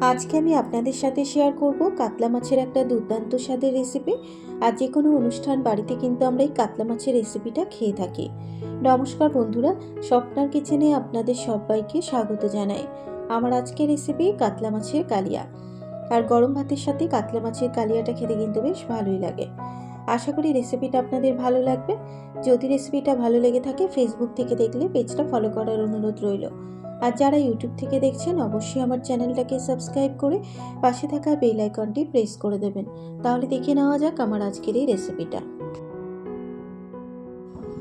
আজকে আমি আপনাদের সাথে শেয়ার করব কাতলা মাছের একটা দুর্দান্ত স্বাদের রেসিপি আর যে কোনো অনুষ্ঠান বাড়িতে কিন্তু আমরা এই কাতলা মাছের রেসিপিটা খেয়ে থাকি। নমস্কার বন্ধুরা, স্বপ্নার কিচেনে আপনাদের সবাইকে স্বাগত জানাই। আমার আজকের রেসিপি কাতলা মাছের কালিয়া। আর গরম ভাতের সাথে কাতলা মাছের কালিয়াটা খেতে কিন্তু বেশ ভালোই লাগে। আশা করি রেসিপিটা আপনাদের ভালো লাগবে। যদি রেসিপিটা ভালো লেগে থাকে ফেসবুক থেকে দেখলে পেজটা ফলো করার অনুরোধ রইল। আর যারা ইউটিউব থেকে দেখছেন, অবশ্যই আমার চ্যানেলটাকে সাবস্ক্রাইব করে পাশে থাকা বেল আইকনটি প্রেস করে দেবেন। তাহলে দেখে নেওয়া যাক আমার আজকের এই রেসিপিটা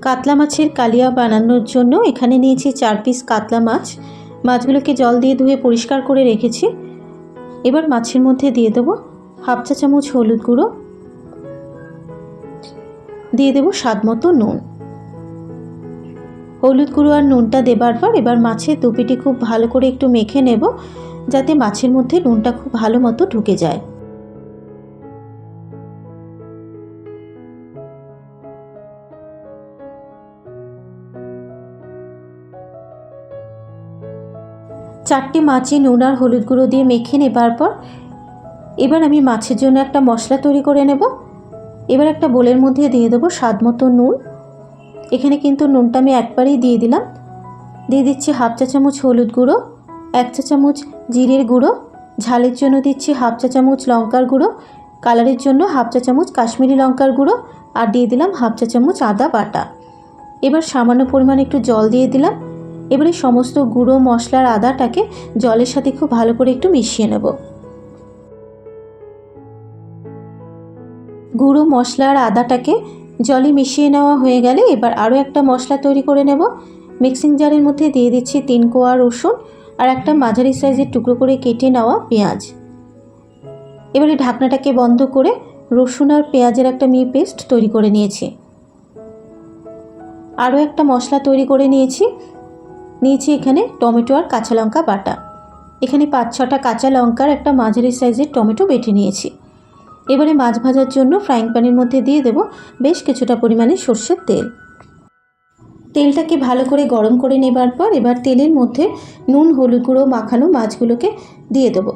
কাতলা মাছের কালিয়া বানানোর জন্য এখানে নিয়েছি চার পিস কাতলা মাছ। মাছগুলোকে জল দিয়ে ধুয়ে পরিষ্কার করে রেখেছি। এবার মাছের মধ্যে দিয়ে দেবো হাফ চা চামচ হলুদ গুঁড়ো। দিয়ে দেবো স্বাদ মতো নুন। হলুদ গুঁড়ো আর নুনটা দেবার পর এবার মাছের দুপিটি খুব ভালো করে একটু মেখে নেব, যাতে মাছের মধ্যে নুনটা খুব ভালো মতো ঢুকে যায়। চারটে মাছে নুন আর হলুদ গুঁড়ো দিয়ে মেখে নেবার পর এবার আমি মাছের জন্য একটা মশলা তৈরি করে নেব। এবার একটা বোলের মধ্যে দিয়ে দেবো স্বাদ মতো নুন। এখানে কিন্তু নুনটা আমি একবারেই দিয়ে দিলাম। দিয়ে দিচ্ছি হাফ চা চামচ হলুদ গুঁড়ো, এক চা চামচ জিরের গুঁড়ো, ঝালের জন্য দিচ্ছি হাফ চা চামচ লঙ্কার গুঁড়ো, কালারের জন্য হাফ চা চামচ কাশ্মীরি লঙ্কার গুঁড়ো আর দিয়ে দিলাম হাফ চা চামচ আদা বাটা। এবার সামান্য পরিমাণে একটু জল দিয়ে দিলাম। এবারে সমস্ত গুঁড়ো, মশলার আদাটাকে জলের সাথে খুব ভালো করে একটু মিশিয়ে নেব। গুঁড়ো, মশলার আদাটাকে জলে মিশিয়ে নেওয়া হয়ে গেলে এবার আরও একটা মশলা তৈরি করে নেব। মিক্সিং জারের মধ্যে দিয়ে দিচ্ছি তিন কোয়া রসুন আর একটা মাঝারি সাইজের টুকরো করে কেটে নেওয়া পেঁয়াজ। এবারে ঢাকনাটাকে বন্ধ করে রসুন আর পেঁয়াজের একটা মি পেস্ট তৈরি করে নিয়েছি। আরও একটা মশলা তৈরি করে নিয়েছি। নিয়েছি এখানে টমেটো আর কাঁচা লঙ্কা বাটা। এখানে পাঁচ ছটা কাঁচা লঙ্কার একটা মাঝারি সাইজের টমেটো বেটে নিয়েছি। এবারে মাছ ভাজার জন্য ফ্রাইং প্যানের মধ্যে দিয়ে দেব বেশ কিছুটা পরিমাণে সর্ষের তেল। তেলটাকে ভালো করে গরম করে নেবার পর এবার তেলের মধ্যে নুন, হলুদ গুঁড়ো মাখানো মাছগুলোকে দিয়ে দেবো।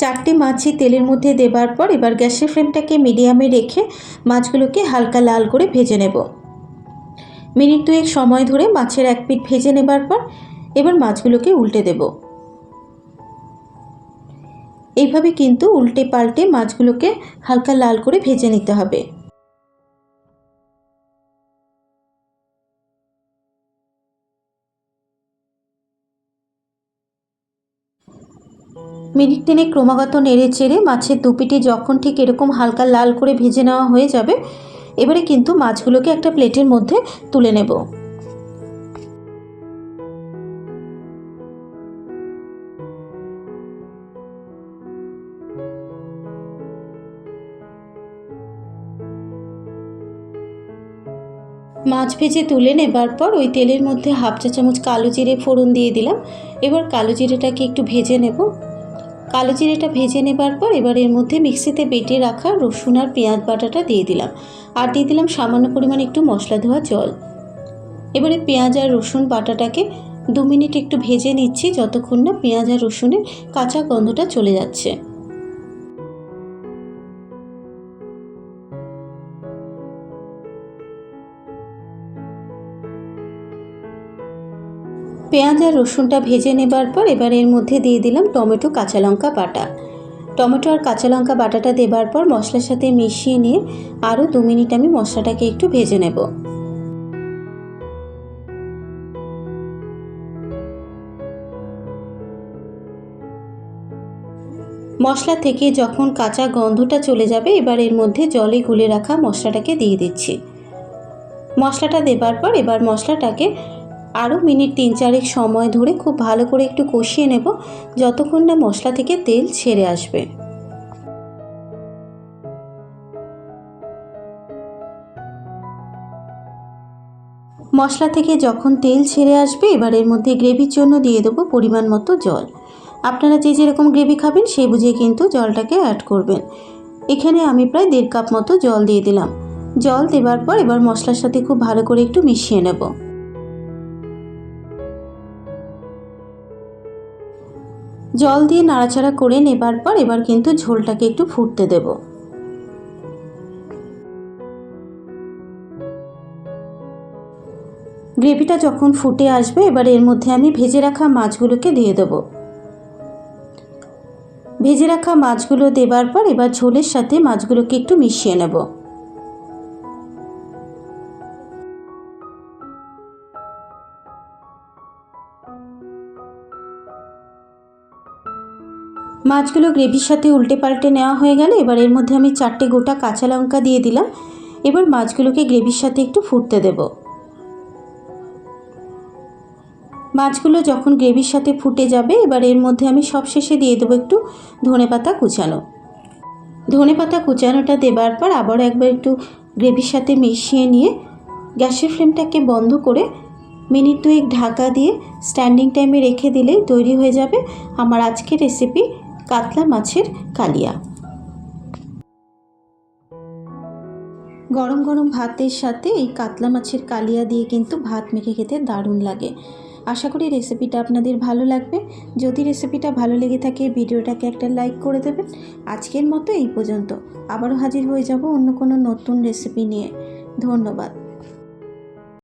চারটে মাছই তেলের মধ্যে দেবার পর এবার গ্যাসের ফ্লেমটাকে মিডিয়ামে রেখে মাছগুলোকে হালকা লাল করে ভেজে নেব। মিনিট দুয়েক সময় ধরে মাছের এক পিঠ ভেজে নেবার পর এবার মাছগুলোকে উল্টে দেব। এইভাবে কিন্তু উল্টে পাল্টে মাছগুলোকে হালকা লাল করে ভেজে নিতে হবে। মিনিট তিনে ক্রমাগত নেড়ে চেড়ে মাছের দুপিটি যখন ঠিক এরকম হালকা লাল করে ভেজে নেওয়া হয়ে যাবে, এবারে কিন্তু মাছগুলোকে একটা প্লেটের মধ্যে তুলে নেব। মাছ ভেজে তুলে নেবার পর ওই তেলের মধ্যে হাফ চা চামচ কালো জিরে ফোড়ন দিয়ে দিলাম। এবার কালো জিরেটাকে একটু ভেজে নেব। কালো জিরেটা ভেজে নেবার পর এবার এর মধ্যে মিক্সিতে বেটে রাখা রসুন আর পেঁয়াজ বাটাটা দিয়ে দিলাম। আর দিয়ে দিলাম সামান্য পরিমাণ একটু মশলা ধোয়া জল। এবারে পেঁয়াজ আর রসুন বাটাটাকে দু মিনিট একটু ভেজে নিচ্ছি, যতক্ষণ না পেঁয়াজ আর রসুনের কাঁচা গন্ধটা চলে যাচ্ছে। পেঁয়াজ আর রসুনটা ভেজে নেবার পর এবার এর মধ্যে দিয়ে দিলাম টমেটো কাঁচা লঙ্কা বাটা। টমেটো আর কাঁচা লঙ্কা বাটাটা দেবার পর মশলার সাথে মিশিয়ে নিয়ে আরও দু মিনিট আমি মশলাটাকে একটু ভেজে নেব। মশলা থেকে যখন কাঁচা গন্ধটা চলে যাবে এবার এর মধ্যে জলে গুলে রাখা মশলাটাকে দিয়ে দিচ্ছি। মশলাটা দেবার পর এবার মশলাটাকে আরও মিনিট তিন চারেক সময় ধরে খুব ভালো করে একটু কষিয়ে নেব, যতক্ষণ না মশলা থেকে তেল ছেড়ে আসবে। মশলা থেকে যখন তেল ছেড়ে আসবে, এবার এর মধ্যে গ্রেভির জন্য দিয়ে দেবো পরিমাণ মতো জল। আপনারা যে যেরকম গ্রেভি খাবেন, সেই বুঝে কিন্তু জলটাকে অ্যাড করবেন। এখানে আমি প্রায় দেড় কাপ মতো জল দিয়ে দিলাম। জল দেবার পর এবার মশলার সাথে খুব ভালো করে একটু মিশিয়ে নেব। জল দিয়ে নাড়াচাড়া করে নেবার পর এবার কিন্তু ঝোলটাকে একটু ফুটতে দেব। গ্রেভিটা যখন ফুটে আসবে, এবার এর মধ্যে আমি ভেজে রাখা মাছগুলোকে দিয়ে দেবো। ভেজে রাখা মাছগুলো দেবার পর এবার ঝোলের সাথে মাছগুলোকে একটু মিশিয়ে নেব। মাছগুলো গ্রেভির সাথে উল্টে পাল্টে নেওয়া হয়ে গেলে। এবার এর মধ্যে আমি চারটে গোটা কাঁচা লঙ্কা দিয়ে দিলাম। এবার মাছগুলোকে গ্রেভির সাথে একটু ফুটতে দেব। মাছগুলো যখন গ্রেভির সাথে ফুটে যাবে, এবার এর মধ্যে আমি সবশেষে দিয়ে দেবো একটু ধনে পাতা কুচানো। ধনে পাতা কুচানোটা দেবার পর আবার একবার একটু গ্রেভির সাথে মিশিয়ে নিয়ে গ্যাসের ফ্লেমটাকে বন্ধ করে মিনিট দুয়েক ঢাকা দিয়ে স্ট্যান্ডিং টাইমে রেখে দিলেই তৈরি হয়ে যাবে। আমার আজকের রেসিপি কাতলা মাছের কালিয়া। গরম গরম ভাতের সাথে এই কাতলা মাছের কালিয়া দিয়ে কিন্তু ভাত মেখে খেতে দারুণ লাগে। আশা করি রেসিপিটা আপনাদের ভালো লাগবে। যদি রেসিপিটা ভালো লেগে থাকে, ভিডিওটাকে একটা লাইক করে দেবেন। আজকের মতো এই পর্যন্ত। আবারও হাজির হয়ে যাব অন্য কোনো নতুন রেসিপি নিয়ে। ধন্যবাদ।